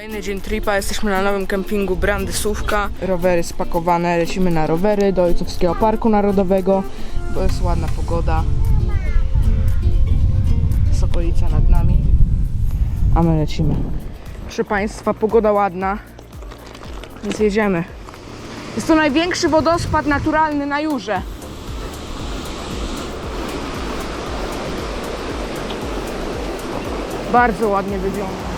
Kolejny dzień tripa, jesteśmy na nowym kempingu Brandysówka. Rowery spakowane, lecimy na rowery do Ojcowskiego Parku Narodowego, bo jest ładna pogoda. Sokolica nad nami, a my lecimy. Proszę Państwa, pogoda ładna, więc jedziemy. Jest to największy wodospad naturalny na Jurze. Bardzo ładnie wygląda.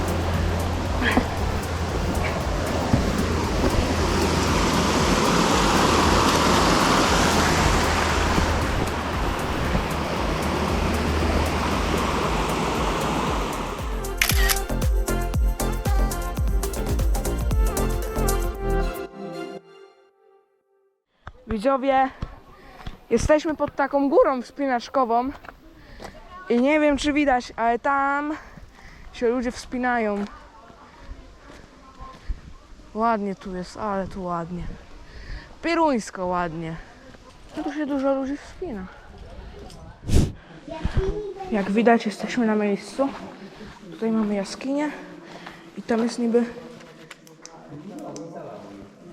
Widzowie, jesteśmy pod taką górą wspinaczkową i nie wiem czy widać, ale tam się ludzie wspinają. Ładnie tu jest, ale tu ładnie. Pieruńsko ładnie. No tu się dużo ludzi wspina. Jak widać jesteśmy na miejscu. Tutaj mamy jaskinię i tam jest niby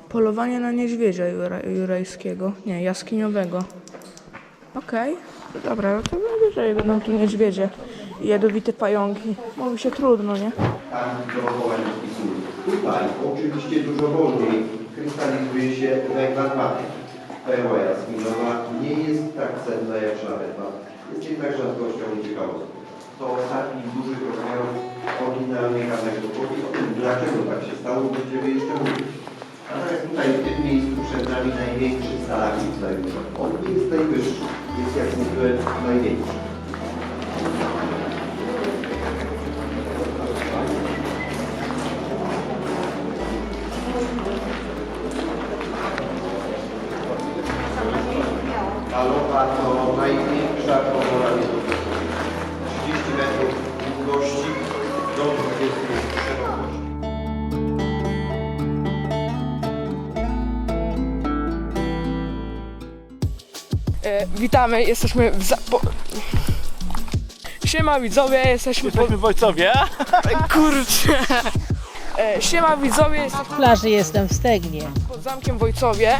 polowanie na niedźwiedzia jura, jurajskiego. Nie, jaskiniowego. Okej, no dobra, no to najwyżej będą tu niedźwiedzie i jadowite pająki. Mówi się trudno, nie? Tutaj oczywiście dużo wolniej krystalizuje się węglan Perła jasminowa nie jest tak cenna jak szlachetna. Jest jednak rzadkością i ciekawostką. To ostatni dużych rozmiarów oryginalnej anegdoty o tym, dlaczego tak się stało, będziemy jeszcze mówić. Natomiast tutaj w tym miejscu przed nami największy stalagmit znajduje. On nie jest najwyższy, jest jak zwykle największy. Aloha to największa komora witamy, jesteśmy w za... Po... Siema widzowie, jesteśmy pod... Jesteśmy w Ojcowie. Kurczę! E, siema widzowie, jesteśmy W plaży jestem w Stegnie. pod zamkiem Wojcowie.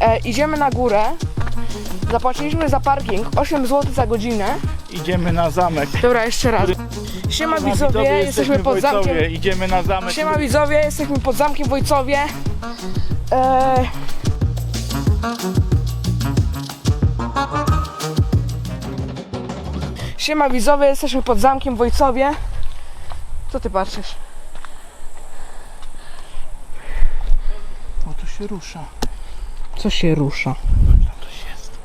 E, idziemy na górę. Zapłaciliśmy za parking 8 zł za godzinę. Idziemy na zamek. Dobra, jeszcze raz. Siema widzowie, jesteśmy w pod zamkiem. Ojcowie. Idziemy na zamek. Siema widzowie, jesteśmy pod zamkiem Wojcowie. E... Siema widzowie, jesteśmy pod zamkiem Wojcowie. Co ty patrzysz? O, tu się rusza. Co się rusza? Tam coś jest.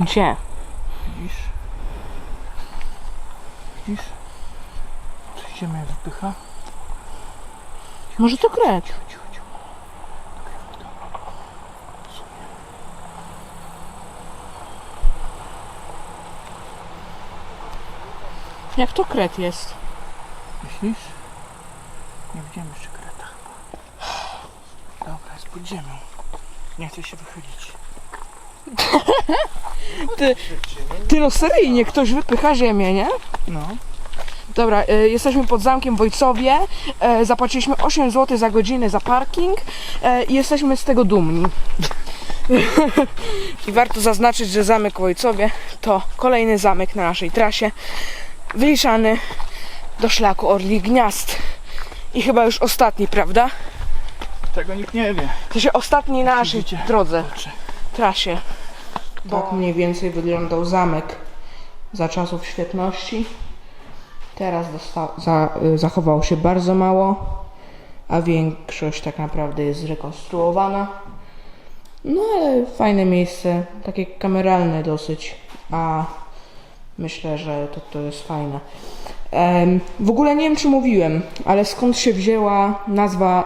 Gdzie? Widzisz? Widzisz? Coś się mnie wypycha. Może to kreć? Jak to kret jest? Myślisz? Nie widziałem jeszcze kreta chyba. Dobra, jest pod ziemią. Nie chcę się wychylić. Ty no seryjnie, ktoś wypycha ziemię, nie? No. Dobra, e, jesteśmy pod zamkiem Wojcowie. E, zapłaciliśmy 8 zł za godzinę za parking e, i jesteśmy z tego dumni. I warto zaznaczyć, że zamek Wojcowie to kolejny zamek na naszej trasie, wyliczany do szlaku Orli Gniazd. I chyba już ostatni, prawda? Tego nikt nie wie. To się ostatni na naszej Widzicie? drodze, Kurczę. trasie. Tak mniej więcej wyglądał zamek za czasów świetności. Teraz za, y, zachowało się bardzo mało, a większość tak naprawdę jest zrekonstruowana. No ale fajne miejsce, takie kameralne dosyć, a myślę, że to, to jest fajne. W ogóle nie wiem, czy mówiłem, ale skąd się wzięła nazwa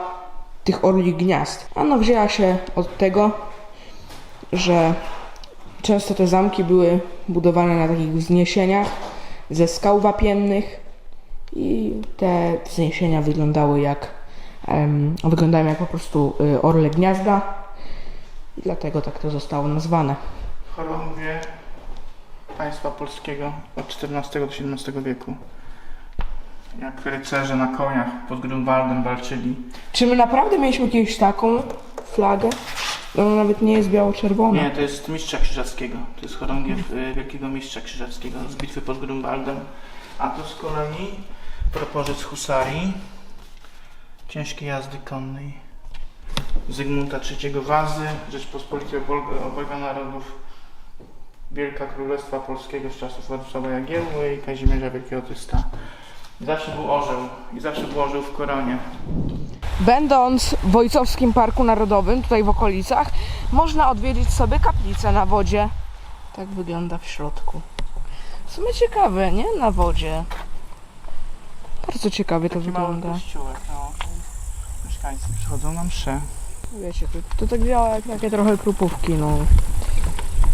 tych orlich gniazd? Ano wzięła się od tego, że często te zamki były budowane na takich wzniesieniach ze skał wapiennych i te wzniesienia wyglądały jak wyglądają jak po prostu y, orle gniazda i dlatego tak to zostało nazwane. Chorągwie państwa polskiego od XIV do XVII wieku. Jak rycerze na koniach pod Grunwaldem walczyli. Czy my naprawdę mieliśmy jakąś taką flagę? Ona nawet nie jest biało-czerwona. Nie, to jest mistrza krzyżackiego. To jest chorągiew y, wielkiego mistrza krzyżackiego z bitwy pod Grunwaldem. A tu z kolei propozyc husarii, ciężkiej jazdy konnej. Zygmunta III Wazy, Rzeczpospolitej Obojga Narodów, Wielka Królestwa Polskiego z czasów Władysława Jagiełły i Kazimierza Wielkiego Tysta. Zawsze był orzeł i zawsze był orzeł w koronie. Będąc w Wojcowskim Parku Narodowym, tutaj w okolicach, można odwiedzić sobie kaplicę na wodzie. Tak wygląda w środku. W sumie ciekawe, nie? Na wodzie. Bardzo ciekawie to Taki mały wygląda. kościółek, no. Mieszkańcy przychodzą na mszę. Wiecie, to, to tak działa jak takie trochę krupówki, no.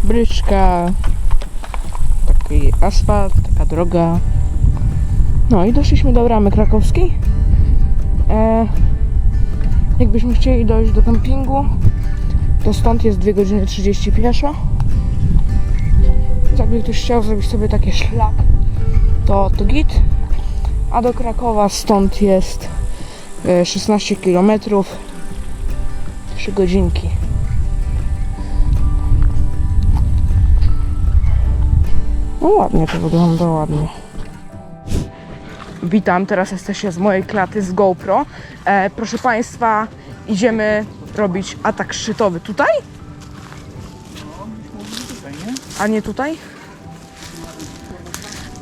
Bryczka, taki asfalt, taka droga. No i doszliśmy do bramy krakowskiej. E, jakbyśmy chcieli dojść do kempingu, to stąd jest 2 godziny 30 pieszo. Jakby ktoś chciał zrobić sobie taki szlak, to, to git. A do Krakowa stąd jest e, 16 kilometrów. Trzy godzinki. No ładnie to wygląda, ładnie. Witam, teraz jesteście z mojej klaty z GoPro. E, proszę Państwa, idziemy robić atak szczytowy. Tutaj? A nie tutaj?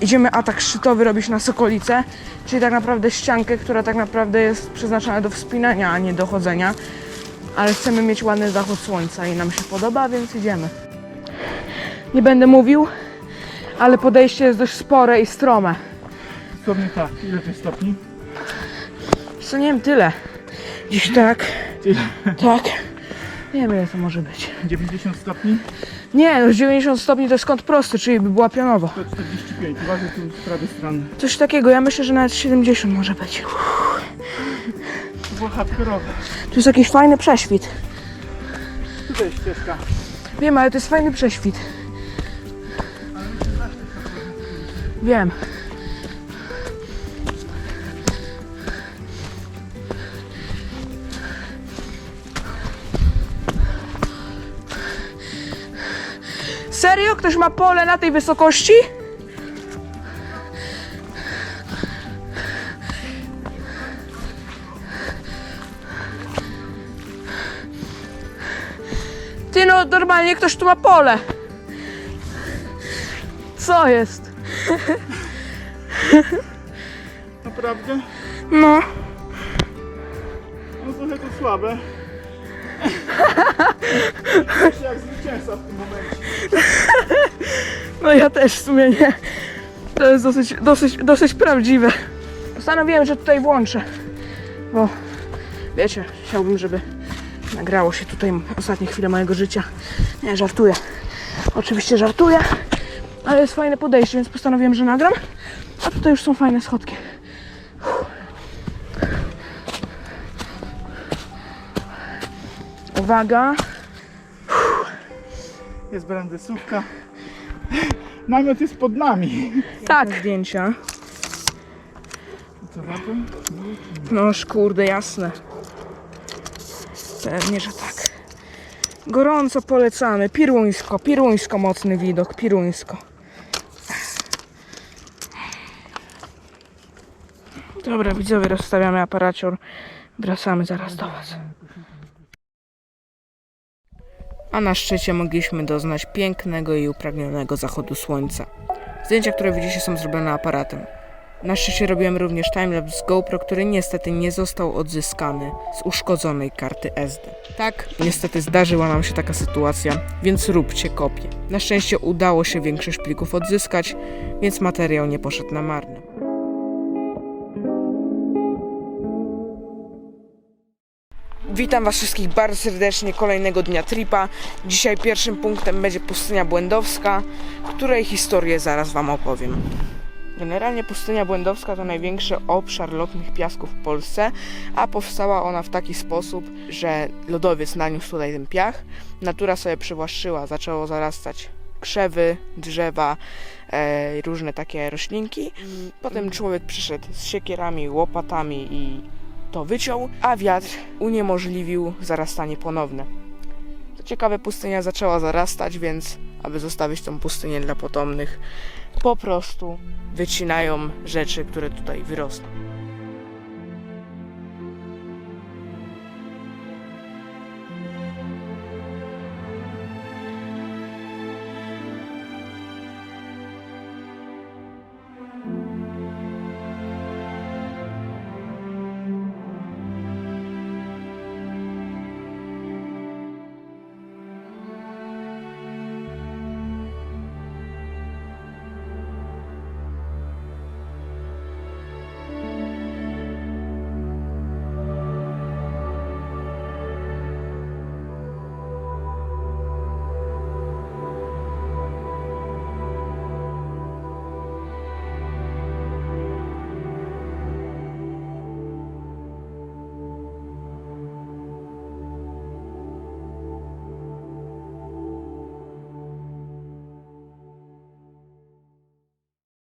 Idziemy atak szczytowy robić na Sokolice, czyli tak naprawdę ściankę, która tak naprawdę jest przeznaczona do wspinania, a nie do chodzenia. Ale chcemy mieć ładny zachód słońca i nam się podoba, więc idziemy. Nie będę mówił, ale podejście jest dość spore i strome. Stopnie tak. Ile to jest stopni? Co nie wiem, tyle. Dziś tak, tak. Nie wiem ile to może być. 90 stopni? Nie, no 90 stopni to jest kąt prosty, czyli by była pionowo. To 45. Uważaj tu z prawej strony. Coś takiego, ja myślę, że nawet 70 może być. To było hardkorowe. Tu jest jakiś fajny prześwit. Tutaj jest ścieżka. Wiem, ale to jest fajny prześwit. Wiem. Serio? Ktoś ma pole na tej wysokości? Ty no, normalnie ktoś tu ma pole. Co jest? Naprawdę? No. No trochę to słabe. Jeszcze jak zwycięzca w tym momencie. No ja też w sumie nie. To jest dosyć, dosyć, dosyć prawdziwe. Postanowiłem, że tutaj włączę. Bo wiecie, chciałbym, żeby nagrało się tutaj ostatnie chwile mojego życia. Nie, żartuję. Oczywiście żartuję, ale jest fajne podejście, więc postanowiłem, że nagram. A tutaj już są fajne schodki. Uwaga. Jest brandysówka. Namiot jest pod nami. Tak. Zdjęcia. Co warto? Noż kurde, jasne. Pewnie, że tak. Gorąco polecamy. Piruńsko, piruńsko mocny widok, piruńsko. Dobra, widzowie, rozstawiamy aparacior. Wracamy zaraz do Was. A na szczycie mogliśmy doznać pięknego i upragnionego zachodu słońca. Zdjęcia, które widzicie, są zrobione aparatem. Na szczycie robiłem również timelapse z GoPro, który niestety nie został odzyskany z uszkodzonej karty SD. Tak, niestety zdarzyła nam się taka sytuacja, więc róbcie kopie. Na szczęście udało się większość plików odzyskać, więc materiał nie poszedł na marne. Witam Was wszystkich bardzo serdecznie kolejnego dnia tripa. Dzisiaj pierwszym punktem będzie pustynia błędowska, której historię zaraz Wam opowiem. Generalnie pustynia błędowska to największy obszar lotnych piasków w Polsce, a powstała ona w taki sposób, że lodowiec naniósł tutaj ten piach, natura sobie przywłaszczyła, zaczęło zarastać krzewy, drzewa, e, różne takie roślinki. Potem człowiek przyszedł z siekierami, łopatami i to wyciął, a wiatr uniemożliwił zarastanie ponowne. Co ciekawe, pustynia zaczęła zarastać, więc aby zostawić tą pustynię dla potomnych, po prostu wycinają rzeczy, które tutaj wyrosną.